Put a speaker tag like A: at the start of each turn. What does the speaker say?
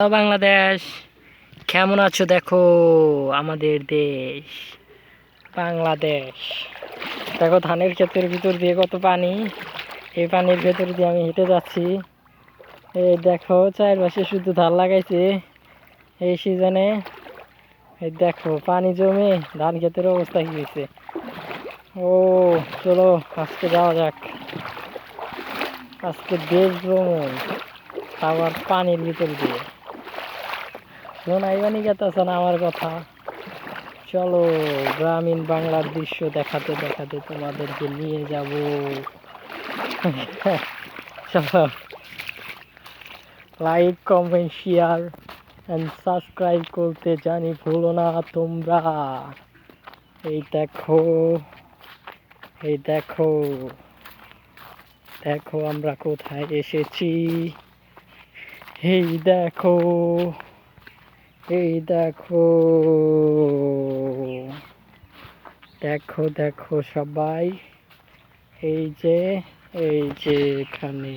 A: বাংলাদেশ, কেমন আছো দেখো? আমাদের দেশ, বাংলাদেশ। দেখো ধানের ক্ষেতের ভিতর দিয়ে কত পানি, এই পানির ভেতর দিয়ে আমি হেঁটে যাচ্ছি। এই দেখো, চারপাশে শুধু ধান লাগাইছে এই সিজনে। এই দেখো, পানি জমে ধান ক্ষেতের অবস্থা কি হয়েছে? ও, চলো, আজকে যাওয়া যাক। আজকে দেশ ভ্রমণ আবার পানির ভিতর দিয়ে। শোনাইবানি আমার কথা। চলো, গ্রামীণ বাংলার দৃশ্য দেখাতে দেখাতে তোমাদেরকে নিয়ে যাব। চলো like comment share and subscribe করতে জানি ভুলো না তোমরা। এই দেখো এই দেখো দেখো আমরা কোথায় এসেছি। এই দেখো। এই দেখো দেখো দেখো সবাই এই যে এই যে এখানে।